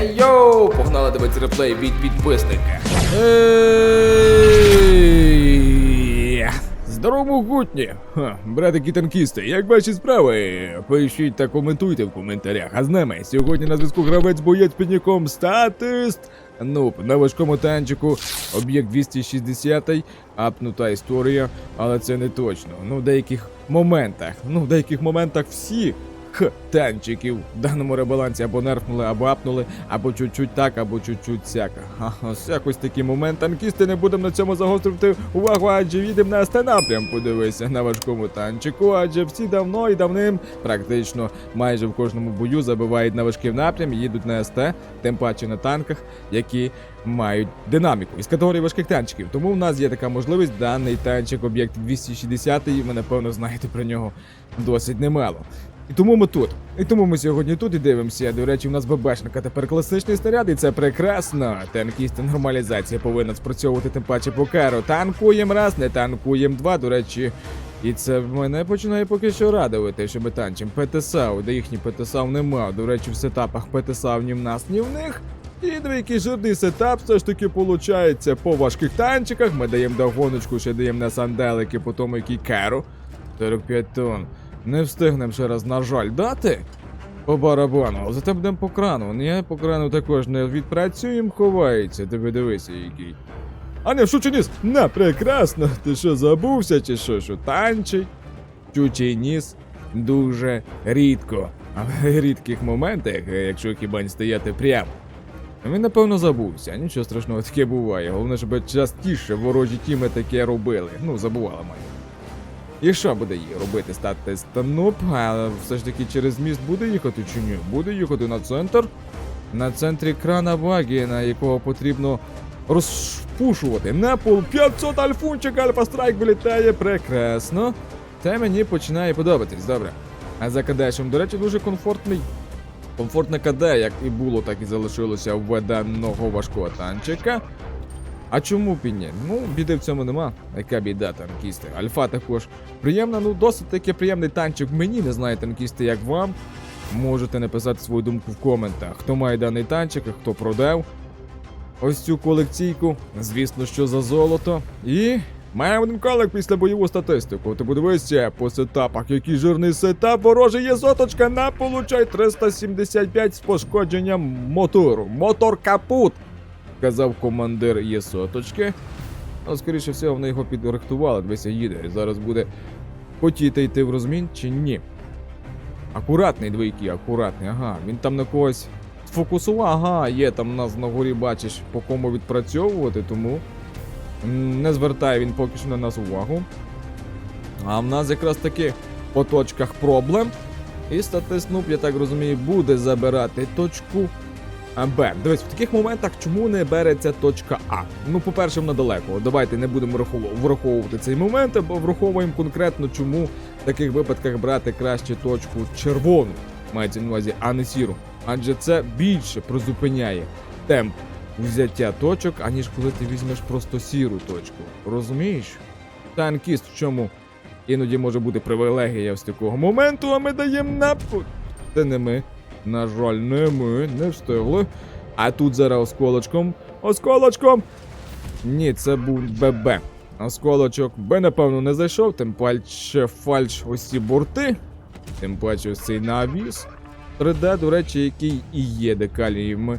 Ей йоу! Погнали дивитися реплей від підписника. Здорово, гутні! Братики танкісти, як ваші справи? Пишіть та коментуйте в коментарях. А з нами сьогодні на зв'язку гравець боєць під ніком Статист. Ну, на важкому танчику, об'єкт 260, апнута історія, але це не точно. Ну, в деяких моментах, ну, в деяких моментах всі Х, танчиків в даному ребалансі або нерфнули, або апнули, або чуть-чуть так, або чуть-чуть сяка. Ось якось такий момент. Танкісти не будемо на цьому загострювати увагу, адже їдемо на СТ напрям. Подивися на важкому танчику, адже всі давно і давним, практично майже в кожному бою забивають на важкий напрям, і їдуть на СТ, тим паче на танках, які мають динаміку із категорії важких танчиків. Тому в нас є така можливість даний танчик об'єкт 260, і ви напевно знаєте про нього досить немало. І тому ми тут. І тому ми сьогодні тут і дивимося. До речі, у нас ББшника тепер класичний снаряд, і це прекрасно. Танкісти нормалізація повинна спрацьовувати тим паче по керу. Танкуємо раз, не танкуємо два. До речі, і це мене починає поки що радувати, що ми танчимо ПТСАУ, де їхні ПТСАУ нема. До речі, в сетапах ПТСАУ ні в нас, ні в них. І який жирний сетап все ж таки получається по важких танчиках. Ми даємо догоночку, ще даємо на санделики, по тому який керу. 45 тонн. Не встигнемо ще раз, на жаль, дати. По барабану, зате будемо по крану. Ні, по крану також не відпрацюємо, ховається. Тебе дивися, який. А не, шучу ніс! На, прекрасно! Ти що, забувся чи що, що танчить? Чучий ніс дуже рідко. А в рідких моментах, якщо хіба не стояти прямо. Він напевно забувся, нічого страшного таке буває. Головне, щоб частіше ворожі тіми таке робили. Ну, забувала маю. І що буде її робити? Стати стануп, а все ж таки через міст буде їхати чи ні? Буде їхати на центр. На центрі крана багі, на якого потрібно розпушувати. На пол 500 альфунчик, альфа страйк вилітає прекрасно. Це мені починає подобатись, добре. А за кадешем, до речі, дуже комфортний. Комфортне КД, як і було, так і залишилося в важкого танчика. А чому б і ні? Ну, біди в цьому нема. Яка біда, танкісти. Альфа також приємна, ну досить таки приємний танчик. Мені не знаю, танкісти, як вам. Можете написати свою думку в коментах, хто має даний танчик, а хто продав. Ось цю колекційку. Звісно, що за золото. І. Маємо один колик після бойову статистику. Ти подивися по сетапах, який жирний сетап. Ворожий є соточка на получай 375 з пошкодженням мотору. Мотор капут казав командир Єсоточки. Ну, скоріше всього, вони його підрихтували, дивися, їде. І зараз буде хотіти йти в розмін чи ні. Акуратний двійки, акуратний, ага. Він там на когось сфокусував, ага, є там у нас на горі, бачиш, по кому відпрацьовувати, тому не звертає він поки що на нас увагу. А в нас якраз таки по точках проблем. І статиснуп, я так розумію, буде забирати точку Б. Дивись, в таких моментах чому не береться точка А? Ну, по-перше, вона далеко. Давайте не будемо враховувати цей момент, або враховуємо конкретно, чому в таких випадках брати краще точку червону, мається на увазі, а не сіру. Адже це більше призупиняє темп взяття точок, аніж коли ти візьмеш просто сіру точку. Розумієш? Танкіст в чому іноді може бути привілегія з такого моменту, а ми даємо напу. Це не ми. На жаль, не ми, не встигли. А тут зараз осколочком. Осколочком! Ні, це був ББ. Осколочок Б, напевно, не зайшов, тим паче фальш ось ці борти. Тим паче ось цей навіс. 3D, до речі, який і є декаліями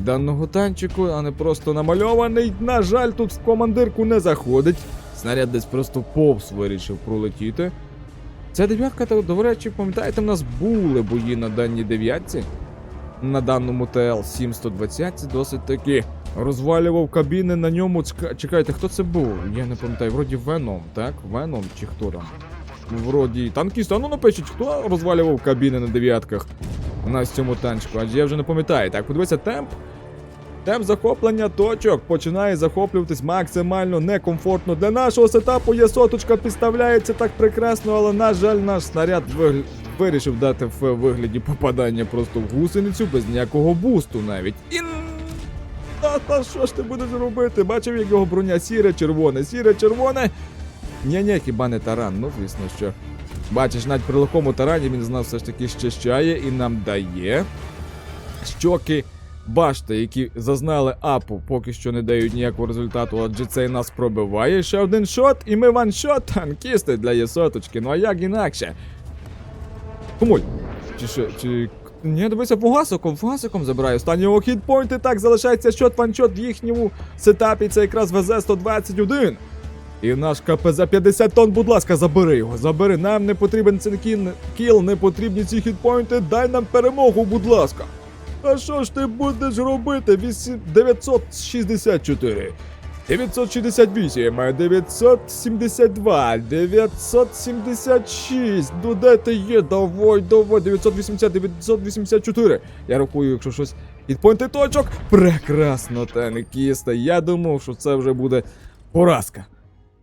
даного танчику, а не просто намальований. На жаль, тут в командирку не заходить. Снаряд десь просто повз вирішив пролетіти. Ця дев'ятка, до речі, пам'ятаєте, в нас були бої на даній дев'ятці. На даному ТЛ-720 досить таки розвалював кабіни на ньому. Чекайте, хто це був? Я не пам'ятаю, вроді Веном, так? Веном чи хто там? Вроді танкіст, а ну напишіть, хто розвалював кабіни на дев'ятках в цьому танчику, адже я вже не пам'ятаю. Так, подивися, темп. Темп захоплення точок починає захоплюватись максимально некомфортно. Для нашого сетапу є соточка, підставляється так прекрасно, але, на жаль, наш снаряд вигля- вирішив дати в вигляді попадання просто в гусеницю без ніякого бусту навіть. І та, та що ж ти будеш робити? Бачив, як його броня сіре, червоне, сіре, червоне. Ні-ні, хіба не таран, ну звісно, що. Бачиш, навіть при легкому тарані він з нас все ж таки щищає і нам дає щоки башти, які зазнали апу, поки що не дають ніякого результату, адже цей нас пробиває. Ще один шот, і ми ваншот танкісти для єсоточки. Ну а як інакше? Комуль. Чи що, чи. Ні, дивися, фугасиком, фугасиком забирає останнього хітпойнти. Так, залишається шот ваншот в їхньому сетапі. Це якраз ВЗ-121. І наш КПЗ 50 тонн, будь ласка, забери його, забери. Нам не потрібен цей кіл, не потрібні ці хітпойнти. Дай нам перемогу, будь ласка. А що ж ти будеш робити? Вісім- 964. 968, 972, 976. Ну де ти є? Давай, давай, 980, 984. Я рахую, якщо щось підпойнти точок. Прекрасно, танкісти. Я думав, що це вже буде поразка.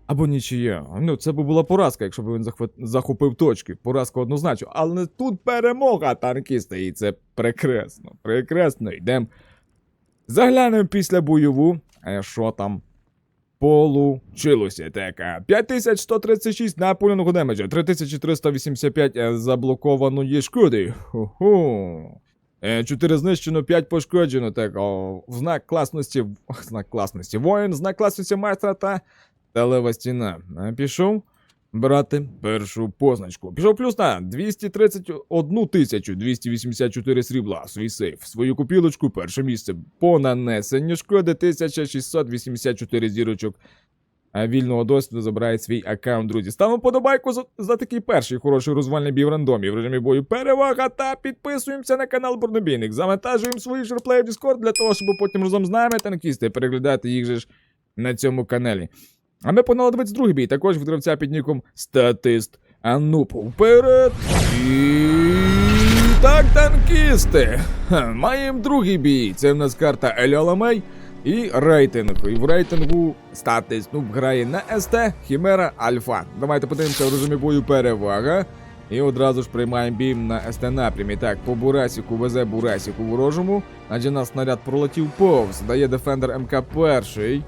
Або нічия. Ну, це би була поразка, якщо б він захопив точки. Поразка однозначно. Але тут перемога танкіста, і це прекрасно. Прекрасно. Йдемо. Заглянемо після бойову. А що там? Получилося така. 5136 напуляного демеджа, 3385 е, заблокованої шкоди. Ху-ху. 4 знищено, 5 пошкоджено. Так, о, в знак класності. Знак класності. Воїн, знак класності майстра та Телева стіна. А пішов брати першу позначку. Пішов плюс на 231 тисячу 284 срібла. Свій сейф. Свою купілочку перше місце. По нанесенню шкоди 1684 зірочок. А вільного досвіду забирає свій аккаунт, друзі. Ставимо подобайку за, за такий перший хороший розвальний бій в рандомі в режимі бою. Перевага та підписуємося на канал Бурнобійник. Завантажуємо свої шерплеї в Discord для того, щоб потім разом з нами танкісти переглядати їх же ж на цьому каналі. А ми погнали 22 бій, також гравця під ніком Статист. А ну, вперед! І так, танкісти! Маємо другий бій. Це в нас карта Ельоламей і рейтинг. І в рейтингу статист ну, грає на СТ Хімера Альфа. Давайте подивимося в режимі бою перевага. І одразу ж приймаємо бій на СТ напрямі. Так, по Бурасіку везе Бурасіку ворожому, адже нас снаряд пролетів повз. Дає Дефендер МК перший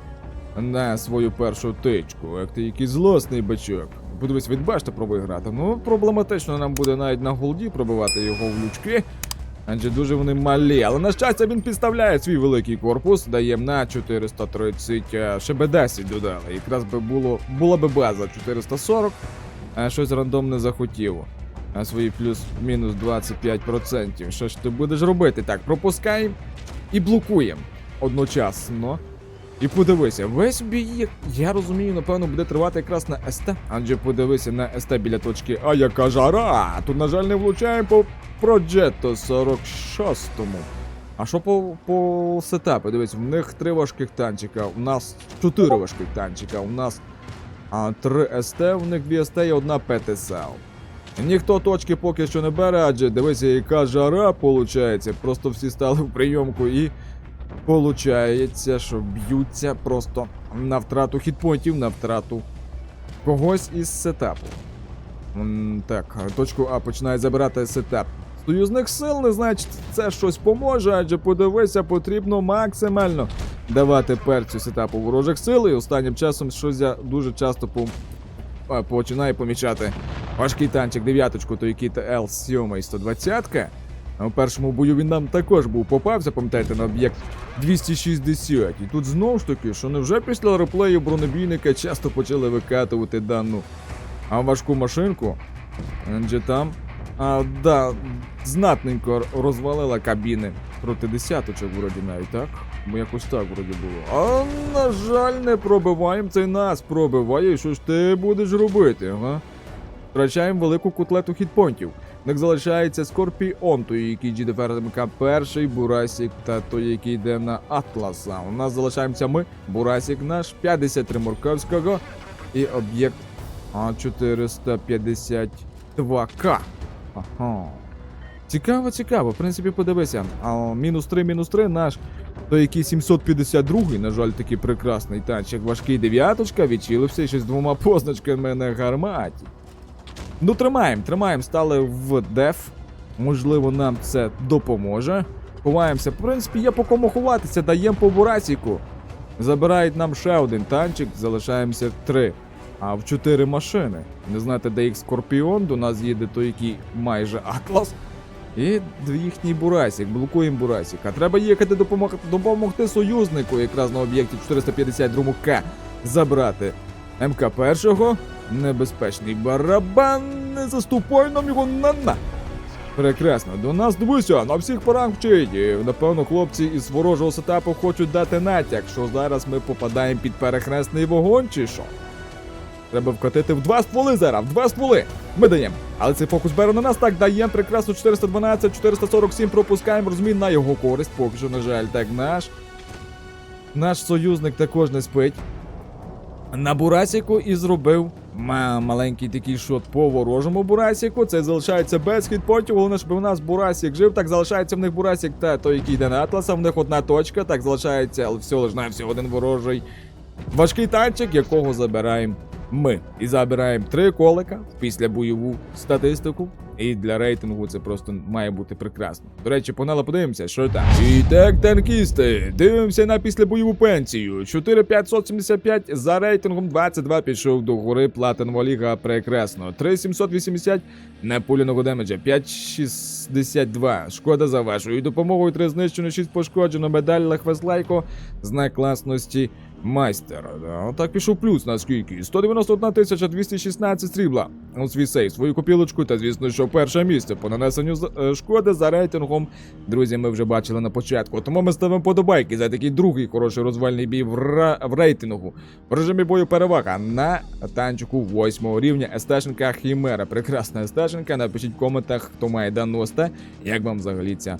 на свою першу тичку. Як ти якийсь злосний бачок. Подивись, від башти пробує грати. Ну, проблематично нам буде навіть на голді пробивати його в лючки. Адже дуже вони малі. Але на щастя він підставляє свій великий корпус, дає на 430, а ще би 10 додали. Якраз би було, була би база 440, а щось рандомне захотіло. А свої плюс-мінус 25%. Що ж ти будеш робити? Так, пропускаємо і блокуємо одночасно. І подивися, весь бій, я розумію, напевно, буде тривати якраз на СТ. Адже подивися на СТ біля точки А, яка жара! Тут, на жаль, не влучаємо по Проджетто 46-му. А що по, по сетапу? Дивись, в них три важких танчика, у нас чотири важких танчика, у нас а, три СТ, у них дві СТ і одна ПТСЛ. Ніхто точки поки що не бере, адже дивися, яка жара получається. Просто всі стали в прийомку і Получається, що б'ються просто на втрату хітпоінтів, на втрату когось із сетапу. Так, точку А починає забирати сетап. Союзних сил не значить, це щось поможе, адже подивися, потрібно максимально давати перцю сетапу ворожих сил. І останнім часом щось я дуже часто по... починаю помічати важкий танчик дев'яточку, то який ТЛ 7 і 120 а у першому бою він нам також був попався, пам'ятаєте, на об'єкт 260. І тут знову ж таки, що невже після реплею бронебійника часто почали викатувати дану а важку машинку. Адже там. А, да, знатненько розвалила кабіни проти десяточок, вроді навіть, так? Бо якось так вроді було. А на жаль, не пробиваємо. Цей нас пробиває. І що ж ти будеш робити, ага? Втрачаємо велику кутлету хітпонтів. Них залишається Скорпіон, той, який GDFR МК перший, Бурасік та той, який йде на Атласа. У нас залишаємося ми, Бурасік наш, 53 Морковського і об'єкт а, 452К. Ага. Цікаво, цікаво. В принципі, подивися. А, мінус 3, мінус 3 наш. Той, який 752, на жаль, такий прекрасний танчик, важкий дев'яточка, відчилився ще з двома позначками на гарматі. Ну, тримаємо, тримаємо, стали в деф. Можливо, нам це допоможе. Ховаємося. В принципі, є по кому ховатися, даємо по бурасіку. Забирають нам ще один танчик, залишаємося в три. А в чотири машини. Не знаєте, де їх Скорпіон, до нас їде той, який майже Атлас. І їхній Бурасік, блокуємо Бурасіка. Треба їхати допомогти, допомогти союзнику якраз на об'єкті 452 К забрати. МК першого. Небезпечний барабан. Не заступай нам його на на. Прекрасно, до нас дивися, на всіх парах вчить. І, Напевно, хлопці із ворожого сетапу хочуть дати натяк, що зараз ми попадаємо під перехресний вогонь, чи що? Треба вкотити в два стволи зараз, в два стволи. Ми даємо. Але цей фокус бере на нас, так даємо прекрасно 412, 447 пропускаємо розмін на його користь. Поки що, на жаль, так наш. Наш союзник також не спить. На Бурасіку і зробив маленький такий шот по ворожому Бурасіку. Це залишається без хітпотів. Головне, щоб у нас Бурасік жив. Так залишається в них Бурасік та той, який йде на Атласа. В них одна точка. Так залишається, але всього лиш на всього один ворожий. Важкий танчик, якого забираємо ми. І забираємо три колика після бойову статистику. І для рейтингу це просто має бути прекрасно. До речі, погнали подивимося, що там. І так, танкісти, дивимося на післябойову пенсію. 4575 за рейтингом 22 пішов до гори Платинова ліга. Прекрасно. 3780 непуляного демеджа, 562. Шкода за вашою допомогою. 3 знищено, 6 пошкоджено. Медаль Лехвеслайко. Знак класності майстер. Так пішов плюс на скільки? 191 тисяча 216 срібла. У свій сейф, свою копілочку та, звісно, що перше місце по нанесенню е, шкоди за рейтингом. Друзі, ми вже бачили на початку. Тому ми ставимо подобайки за такий другий хороший розвальний бій в, ра- в рейтингу. В режимі бою перевага на танчику 8 рівня. Естешенка Хімера. Прекрасна естешенка. Напишіть в коментах, хто має дану СТ, як вам взагалі ця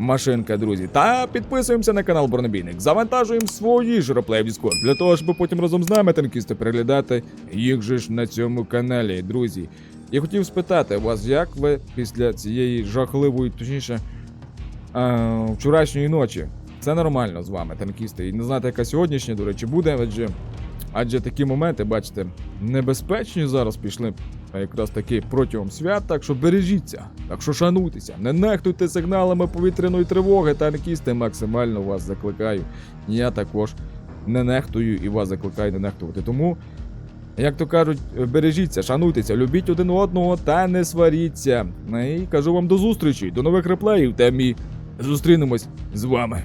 машинка, друзі. Та підписуємося на канал Бронебійник. Завантажуємо свої ж реплеї в Discord, для того, щоб потім разом з нами танкісти переглядати їх же ж на цьому каналі, друзі. Я хотів спитати вас, як ви після цієї жахливої, точніше, е, вчорашньої ночі. Це нормально з вами, танкісти. І не знати, яка сьогоднішня, до речі, буде, адже, адже такі моменти, бачите, небезпечні зараз пішли. А якраз таки протягом свят, так що бережіться, так що шануйтеся, не нехтуйте сигналами повітряної тривоги, танкісти максимально вас закликаю. Я також не нехтую і вас закликаю не нехтувати. Тому, як то кажуть, бережіться, шануйтеся, любіть один одного та не сваріться. І кажу вам до зустрічі, до нових реплеїв, та ми зустрінемось з вами.